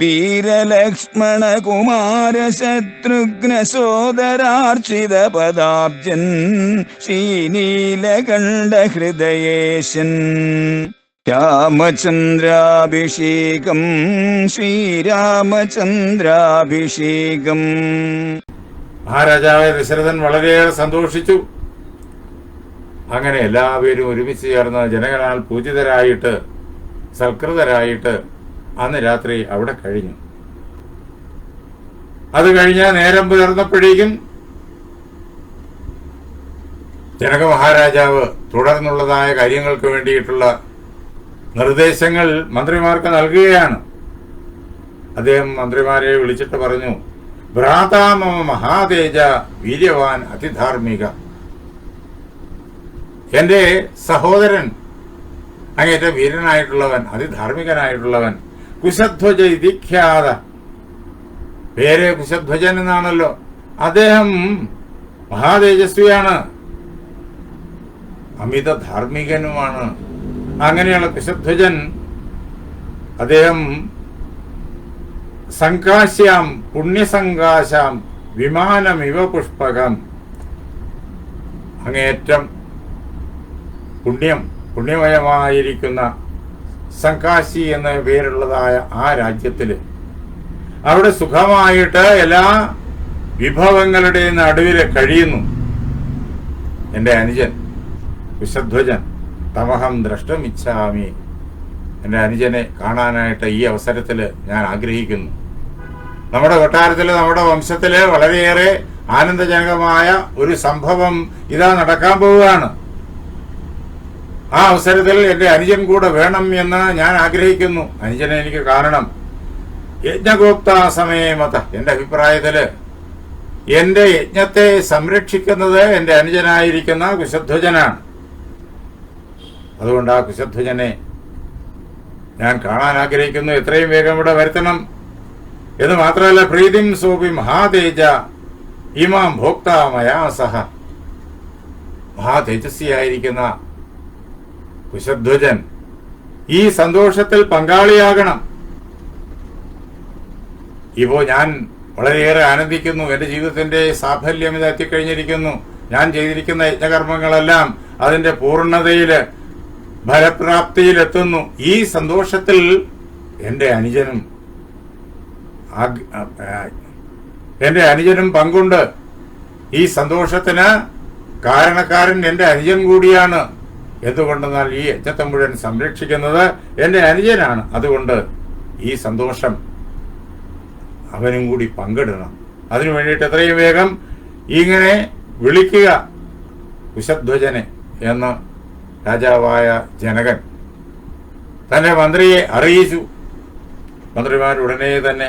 വീരലക്ഷ്മണ കുമാര ശത്രുഘ്ന സോദരാർച്ചിത പദാബ്ജൻ ശ്രീനീലകണ്ഠ ഹൃദയേശൻ രാമചന്ദ്രാഭിഷേകം ശ്രീരാമചന്ദ്രാഭിഷേകം. മഹാരാജാവ് ദശരഥൻ വളരെയേറെ സന്തോഷിച്ചു. അങ്ങനെ എല്ലാവരും ഒരുമിച്ച് ചേർന്ന് ജനങ്ങളാൽ പൂജിതരായിട്ട് സൽകൃതരായിട്ട് അന്ന് രാത്രി അവിടെ കഴിഞ്ഞു. അത് കഴിഞ്ഞ നേരം പുലർന്നപ്പോഴേക്കും ജനക മഹാരാജാവ് തുടർന്നുള്ളതായ കാര്യങ്ങൾക്ക് വേണ്ടിയിട്ടുള്ള നിർദ്ദേശങ്ങൾ മന്ത്രിമാർക്ക് നൽകുകയാണ്. അദ്ദേഹം മന്ത്രിമാരെ വിളിച്ചിട്ട് പറഞ്ഞു ഭ്രാതാമമ മഹാതേജ വീര്യവാൻ അതിധാർമിക എന്റെ സഹോദരൻ അങ്ങേറ്റ വീരനായിട്ടുള്ളവൻ അതിധാർമ്മികനായിട്ടുള്ളവൻ കുശധ്വജ ഇതിഖ്യാത പേര് കുശധ്വജൻ എന്നാണല്ലോ അദ്ദേഹം മഹാതേജസ്വിയാണ്. അമിത ധാർമ്മികനുമാണ് അങ്ങനെയുള്ള കുശധ്വജൻ അദ്ദേഹം സംകാശ്യാം പുണ്യസങ്കാശാം വിമാനമിവ പുഷ്പകം. അങ്ങേറ്റം പുണ്യം പുണ്യമയമായിരിക്കുന്ന സംകാശി എന്ന പേരുള്ളതായ ആ രാജ്യത്തിൽ അവിടെ സുഖമായിട്ട് എല്ലാ വിഭവങ്ങളുടെയും നടുവിൽ കഴിയുന്നു. എന്റെ അനുജൻ വിശ്വധ്വജൻ തമഹം ദ്രഷ്ടം ഇച്ഛാമി എന്റെ അനുജനെ കാണാനായിട്ട് ഈ അവസരത്തിൽ ഞാൻ ആഗ്രഹിക്കുന്നു. നമ്മുടെ കൊട്ടാരത്തിൽ നമ്മുടെ വംശത്തിലെ വളരെയേറെ ആനന്ദജനകമായ ഒരു സംഭവം ഇതാ നടക്കാൻ പോവുകയാണ്. ആ അവസരത്തിൽ എന്റെ അനുജൻ കൂടെ വേണം എന്ന് ഞാൻ ആഗ്രഹിക്കുന്നു. അനുജനെ എനിക്ക് കാണണം യജ്ഞഗോപ്ത സമയമത എന്റെ അഭിപ്രായത്തിൽ എന്റെ യജ്ഞത്തെ സംരക്ഷിക്കുന്നത് എന്റെ അനുജനായിരിക്കുന്ന കുശധ്വജനാണ്. അതുകൊണ്ട് ആ കുശധ്വജനെ ഞാൻ കാണാൻ ആഗ്രഹിക്കുന്നു. എത്രയും വേഗം ഇവിടെ വരുത്തണം. എന്ന് മാത്രമല്ല പ്രീതിം സോപി മഹാതേജ ഇമാം ഭോക്താമയാ സഹ. മഹാതേജസ്വിയായിരിക്കുന്ന കുശധ്വജൻ ഈ സന്തോഷത്തിൽ പങ്കാളിയാകണം. ഇപ്പോ ഞാൻ വളരെയേറെ ആനന്ദിക്കുന്നു. എന്റെ ജീവിതത്തിന്റെ സാഫല്യം ഇത് എത്തിക്കഴിഞ്ഞിരിക്കുന്നു ഞാൻ ചെയ്തിരിക്കുന്ന യജ്ഞകർമ്മങ്ങളെല്ലാം അതിന്റെ പൂർണതയിൽ ഫലപ്രാപ്തിയിലെത്തുന്നു. ഈ സന്തോഷത്തിൽ എന്റെ അനുജനും എന്റെ അനുജനും പങ്കുണ്ട്. ഈ സന്തോഷത്തിന് കാരണക്കാരൻ എന്റെ അനുജൻ കൂടിയാണ്. എന്തുകൊണ്ടെന്നാൽ ഈ യജ്ഞത്തെ മുഴുവൻ സംരക്ഷിക്കുന്നത് എന്റെ അനുജനാണ്. അതുകൊണ്ട് ഈ സന്തോഷം അവനും കൂടി പങ്കിടണം. അതിനു വേണ്ടിയിട്ട് എത്രയും വേഗം ഇങ്ങനെ വിളിക്കുക കുശധ്വജനെ എന്ന് രാജാവായ ജനകൻ തന്റെ മന്ത്രിയെ അറിയിച്ചു. മന്ത്രിമാർ ഉടനെ തന്നെ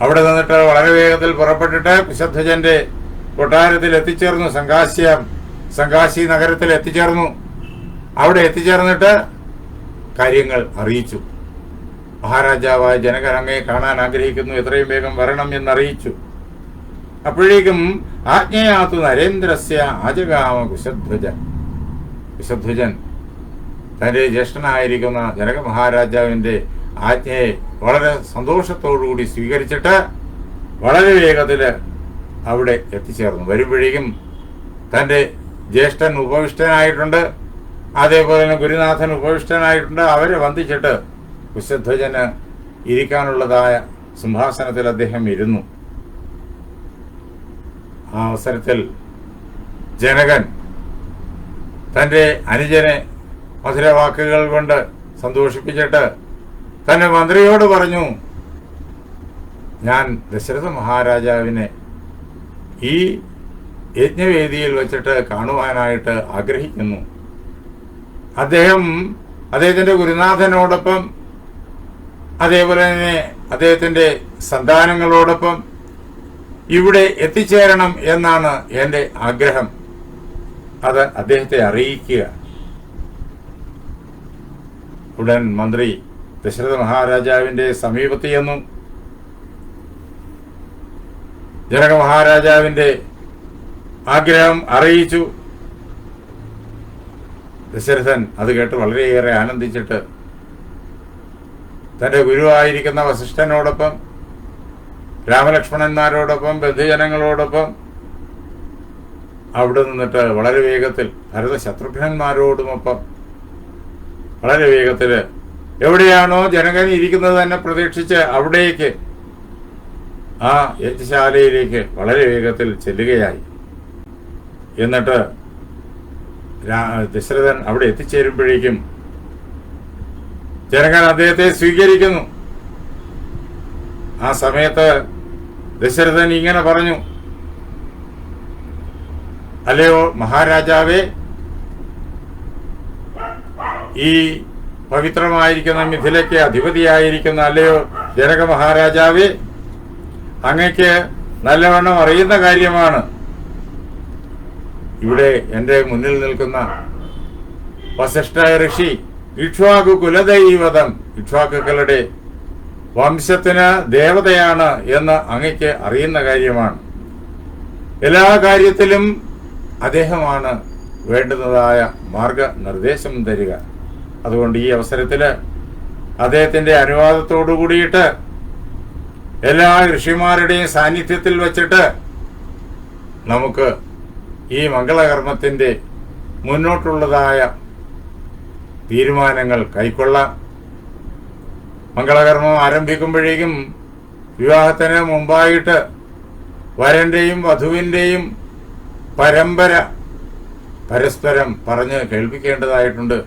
അവിടെ നിന്നിട്ട് വളരെ വേഗത്തിൽ പുറപ്പെട്ടിട്ട് കുശധ്വജന്റെ കൊട്ടാരത്തിൽ എത്തിച്ചേർന്നു. സംഘാസ്യം സംഘാശി നഗരത്തിൽ എത്തിച്ചേർന്നു. അവിടെ എത്തിച്ചേർന്നിട്ട് കാര്യങ്ങൾ അറിയിച്ചു. മഹാരാജാവായ ജനകൻ അങ്ങയെ കാണാൻ ആഗ്രഹിക്കുന്നു എത്രയും വേഗം വരണം എന്നറിയിച്ചു. അപ്പോഴേക്കും ആജ്ഞയാത്തു നരേന്ദ്രസ്യ ആജകാമ കുശധ്വജൻ കുശധ്വജൻ തന്റെ ജ്യേഷ്ഠനായിരിക്കുന്ന ജനക മഹാരാജാവിന്റെ ആജ്ഞയെ വളരെ സന്തോഷത്തോടുകൂടി സ്വീകരിച്ചിട്ട് വളരെ വേഗത്തിൽ അവിടെ എത്തിച്ചേർന്നു. വരുമ്പോഴേക്കും തന്റെ ജ്യേഷ്ഠൻ ഉപവിഷ്ടനായിട്ടുണ്ട്. അതേപോലെ തന്നെ ഗുരുനാഥൻ ഉപവിഷ്ടനായിട്ടുണ്ട്. അവരെ വന്ദിച്ചിട്ട് കുശധ്വജന് ഇരിക്കാനുള്ളതായ സിംഹാസനത്തിൽ അദ്ദേഹം ഇരുന്നു. ആ അവസരത്തിൽ ജനകൻ തന്റെ അനുജനെ മധുരവാക്കുകൾ കൊണ്ട് സന്തോഷിപ്പിച്ചിട്ട് തന്റെ മന്ത്രിയോട് പറഞ്ഞു ഞാൻ ദശരഥ മഹാരാജാവിനെ ഈ യജ്ഞവേദിയിൽ വെച്ചിട്ട് കാണുവാനായിട്ട് ആഗ്രഹിക്കുന്നു. അദ്ദേഹം അദ്ദേഹത്തിന്റെ ഗുരുനാഥനോടൊപ്പം അതേപോലെ തന്നെ അദ്ദേഹത്തിന്റെ സന്താനങ്ങളോടൊപ്പം ഇവിടെ എത്തിച്ചേരണം എന്നാണ് എന്റെ ആഗ്രഹം. അത് അദ്ദേഹത്തെ അറിയിക്കുക. ഉടൻ മന്ത്രി ദശരഥ മഹാരാജാവിന്റെ സമീപത്ത് ചെന്നു ജനക മഹാരാജാവിന്റെ ആഗ്രഹം അറിയിച്ചു. ദശരഥൻ അത് കേട്ട് വളരെയേറെ ആനന്ദിച്ചിട്ട് തന്റെ ഗുരുവായിരിക്കുന്ന വസിഷ്ഠനോടൊപ്പം രാമലക്ഷ്മണന്മാരോടൊപ്പം ബന്ധുജനങ്ങളോടൊപ്പം അവിടെ നിന്നിട്ട് വളരെ വേഗത്തിൽ ഭരത ശത്രുഘ്നന്മാരോടുമൊപ്പം വളരെ വേഗത്തിൽ എവിടെയാണോ ജനകൻ ഇരിക്കുന്നത് തന്നെ പ്രതീക്ഷിച്ച് അവിടേക്ക് ആ യജ്ഞശാലയിലേക്ക് വളരെ വേഗത്തിൽ ചെല്ലുകയായി. എന്നിട്ട് ദശരഥൻ അവിടെ എത്തിച്ചേരുമ്പോഴേക്കും ജനകൻ അദ്ദേഹത്തെ സ്വീകരിക്കുന്നു. ആ സമയത്ത് ദശരഥൻ ഇങ്ങനെ പറഞ്ഞു അല്ലയോ മഹാരാജാവേ ഈ പവിത്രമായിരിക്കുന്ന മിഥിലയ്ക്ക് അധിപതിയായിരിക്കുന്ന അല്ലയോ ജനക മഹാരാജാവേ അങ്ങയ്ക്ക് നല്ലവണ്ണം അറിയുന്ന കാര്യമാണ്. ഇവിടെ എന്റെ മുന്നിൽ നിൽക്കുന്ന വസിഷ്ഠായ ഋഷി ഇക്ഷ്വാകു കുലദൈവതം. ഇക്ഷ്വാക്കുകളുടെ വംശത്തിന് ദേവതയാണ് എന്ന് അങ്ങയ്ക്ക് അറിയുന്ന കാര്യമാണ്. എല്ലാ കാര്യത്തിലും അദ്ദേഹമാണ് വേണ്ടുന്നതായ മാർഗനിർദ്ദേശം തരിക. അതുകൊണ്ട് ഈ അവസരത്തിൽ അദ്ദേഹത്തിന്റെ അനുവാദത്തോടു കൂടിയിട്ട് എല്ലാ ഋഷിമാരുടെയും സാന്നിധ്യത്തിൽ വച്ചിട്ട് നമുക്ക് ഈ മംഗളകർമ്മത്തിന്റെ മുന്നോട്ടുള്ളതായ തീരുമാനങ്ങൾ കൈക്കൊള്ളാം. മംഗളകർമ്മം ആരംഭിക്കുമ്പോഴേക്കും വിവാഹത്തിന് മുമ്പായിട്ട് വരന്റെയും വധുവിന്റെയും പരമ്പര പരസ്പരം പറഞ്ഞ് കേൾപ്പിക്കേണ്ടതായിട്ടുണ്ട്.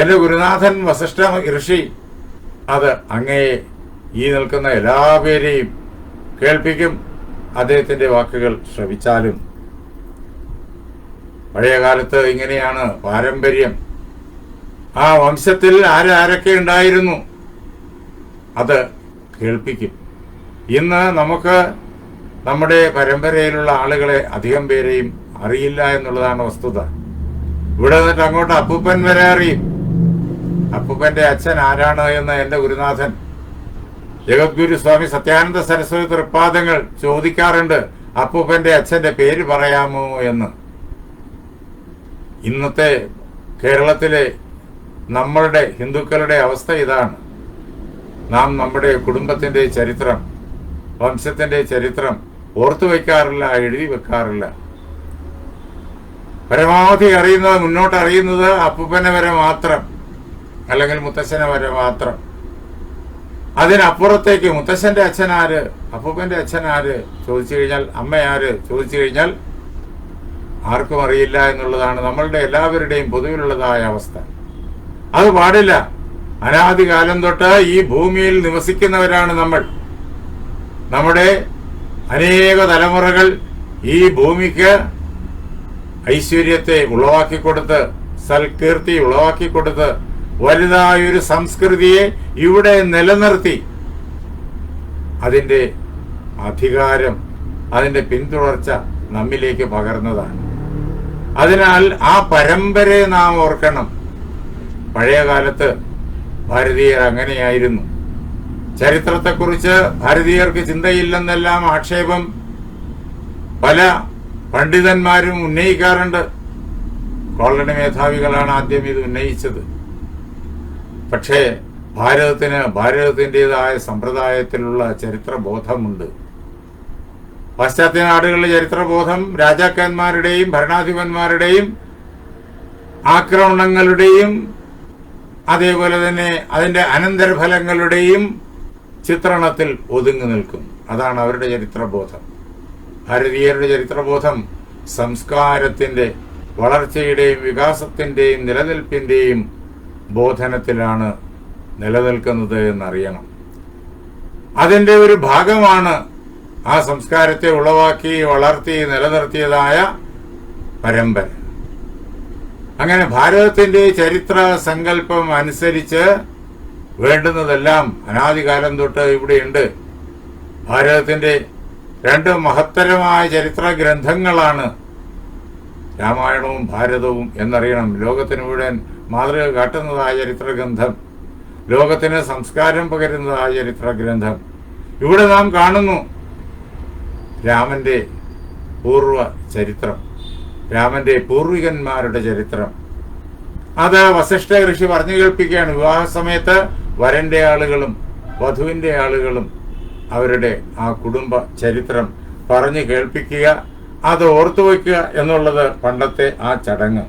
എന്റെ ഗുരുനാഥൻ വസിഷ്ഠ ഋഷി അത് അങ്ങയെ ഈ നിൽക്കുന്ന എല്ലാ പേരെയും കേൾപ്പിക്കും. അദ്ദേഹത്തിന്റെ വാക്കുകൾ ശ്രവിച്ചാലും പഴയ കാലത്ത് ഇങ്ങനെയാണ് പാരമ്പര്യം. ആ വംശത്തിൽ ആരാരൊക്കെ ഉണ്ടായിരുന്നു? അത് കേൾപ്പിക്കും. ഇന്ന് നമുക്ക് നമ്മുടെ പരമ്പരയിലുള്ള ആളുകളെ അധികം പേരെയും അറിയില്ല എന്നുള്ളതാണ് വസ്തുത. ഇവിടെ നിന്നിട്ട് അങ്ങോട്ട് അപ്പൂപ്പൻ വരെ അറിയും. അപ്പൂപ്പന്റെ അച്ഛൻ ആരാണ് എന്ന് എന്റെ ഗുരുനാഥൻ. ജഗദ്ഗുരു സ്വാമി സത്യാനന്ദ സരസ്വതി തൃപ്പാദങ്ങൾ ചോദിക്കാറുണ്ട്. അപ്പൂപ്പന്റെ അച്ഛന്റെ പേര് പറയാമോ എന്ന്. ഇന്നത്തെ കേരളത്തിലെ നമ്മളുടെ ഹിന്ദുക്കളുടെ അവസ്ഥ ഇതാണ്. നാം നമ്മുടെ കുടുംബത്തിന്റെ ചരിത്രം വംശത്തിന്റെ ചരിത്രം ഓർത്തു വയ്ക്കാറില്ല എഴുതി വെക്കാറില്ല പരമാവധി അറിയുന്നത് മുന്നോട്ട് അറിയുന്നത് അപ്പുപ്പനെ വരെ മാത്രം അല്ലെങ്കിൽ മുത്തശ്ശനെ വരെ മാത്രം. അതിനപ്പുറത്തേക്ക് മുത്തശ്ശന്റെ അച്ഛനാര് അപ്പുപ്പന്റെ അച്ഛൻ ചോദിച്ചു കഴിഞ്ഞാൽ അമ്മയാര് ചോദിച്ചു കഴിഞ്ഞാൽ ആർക്കും അറിയില്ല എന്നുള്ളതാണ് നമ്മളുടെ എല്ലാവരുടെയും പൊതുവിലുള്ളതായ അവസ്ഥ. അത് പാടില്ല. അനാദി കാലം തൊട്ട് ഈ ഭൂമിയിൽ നിവസിക്കുന്നവരാണ് നമ്മൾ. നമ്മുടെ അനേക തലമുറകൾ ഈ ഭൂമിക്ക് ഐശ്വര്യത്തെ ഉളവാക്കിക്കൊടുത്ത് സൽകീർത്തി ഉളവാക്കിക്കൊടുത്ത് വലുതായൊരു സംസ്കൃതിയെ ഇവിടെ നിലനിർത്തി. അതിന്റെ അധികാരം അതിന്റെ പിന്തുടർച്ച നമ്മിലേക്ക് പകർന്നതാണ്. അതിനാൽ ആ പരമ്പരയെ നാം ഓർക്കണം. പഴയ കാലത്ത് ഭാരതീയർ അങ്ങനെയായിരുന്നു. ചരിത്രത്തെക്കുറിച്ച് ഭാരതീയർക്ക് ചിന്തയില്ലെന്നെല്ലാം ആക്ഷേപം പല പണ്ഡിതന്മാരും ഉന്നയിക്കാറുണ്ട്. കോളനി മേധാവികളാണ് ആദ്യം ഇത് ഉന്നയിച്ചത്. പക്ഷേ ഭാരതത്തിന് ഭാരതത്തിന്റെതായ സമ്പ്രദായത്തിലുള്ള ചരിത്രബോധമുണ്ട്. പാശ്ചാത്യ നാടുകളിലെ ചരിത്രബോധം രാജാക്കന്മാരുടെയും ഭരണാധിപന്മാരുടെയും ആക്രമണങ്ങളുടെയും അതേപോലെ തന്നെ അതിന്റെ അനന്തരഫലങ്ങളുടെയും ചിത്രണത്തിൽ ഒതുങ്ങി നിൽക്കും. അതാണ് അവരുടെ ചരിത്രബോധം. ഭാരതീയരുടെ ചരിത്രബോധം സംസ്കാരത്തിന്റെ വളർച്ചയുടെയും വികാസത്തിന്റെയും നിലനിൽപ്പിന്റെയും ബോധനത്തിലാണ് നിലനിൽക്കുന്നത് എന്നറിയണം. അതിന്റെ ഒരു ഭാഗമാണ് ആ സംസ്കാരത്തെ ഉളവാക്കി വളർത്തി നിലനിർത്തിയതായ പരമ്പര. അങ്ങനെ ഭാരതത്തിന്റെ ചരിത്ര സങ്കല്പം അനുസരിച്ച് വേണ്ടുന്നതെല്ലാം അനാദികാലം തൊട്ട് ഇവിടെയുണ്ട്. ഭാരതത്തിന്റെ രണ്ട് മഹത്തരമായ ചരിത്ര ഗ്രന്ഥങ്ങളാണ് രാമായണവും ഭാരതവും എന്നറിയണം. ലോകത്തിന് മുഴുവൻ മാതൃക കാട്ടുന്നതായ ചരിത്ര ഗ്രന്ഥം. ലോകത്തിന് സംസ്കാരം പകരുന്നതായ ചരിത്ര ഗ്രന്ഥം. ഇവിടെ നാം കാണുന്നു രാമന്റെ പൂർവ ചരിത്രം രാമന്റെ പൂർവികന്മാരുടെ ചരിത്രം. അത് വസിഷ്ഠ ഋഷി പറഞ്ഞു കേൾപ്പിക്കുകയാണ്. വിവാഹ സമയത്ത് വരന്റെ ആളുകളും വധുവിന്റെ ആളുകളും അവരുടെ ആ കുടുംബ ചരിത്രം പറഞ്ഞു കേൾപ്പിക്കുക അത് ഓർത്തു വയ്ക്കുക എന്നുള്ളത് പണ്ടത്തെ ആ ചടങ്ങ്.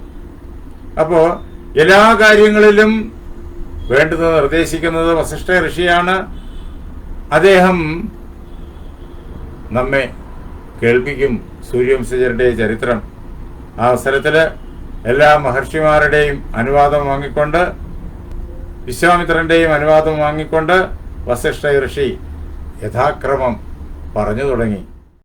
അപ്പോ എല്ലാ കാര്യങ്ങളിലും വേണ്ടത് നിർദ്ദേശിക്കുന്നത് വസിഷ്ഠ ഋഷിയാണ്. അദ്ദേഹം നമ്മെ കേൾപ്പിക്കും സൂര്യവംശജരുടെ ചരിത്രം. ആ അവസരത്തിൽ എല്ലാ മഹർഷിമാരുടെയും അനുവാദം വാങ്ങിക്കൊണ്ട് വിശ്വാമിത്രന്റെയും അനുവാദം വാങ്ങിക്കൊണ്ട് വസിഷ്ഠ ഋഷി യഥാക്രമം പറഞ്ഞു തുടങ്ങി.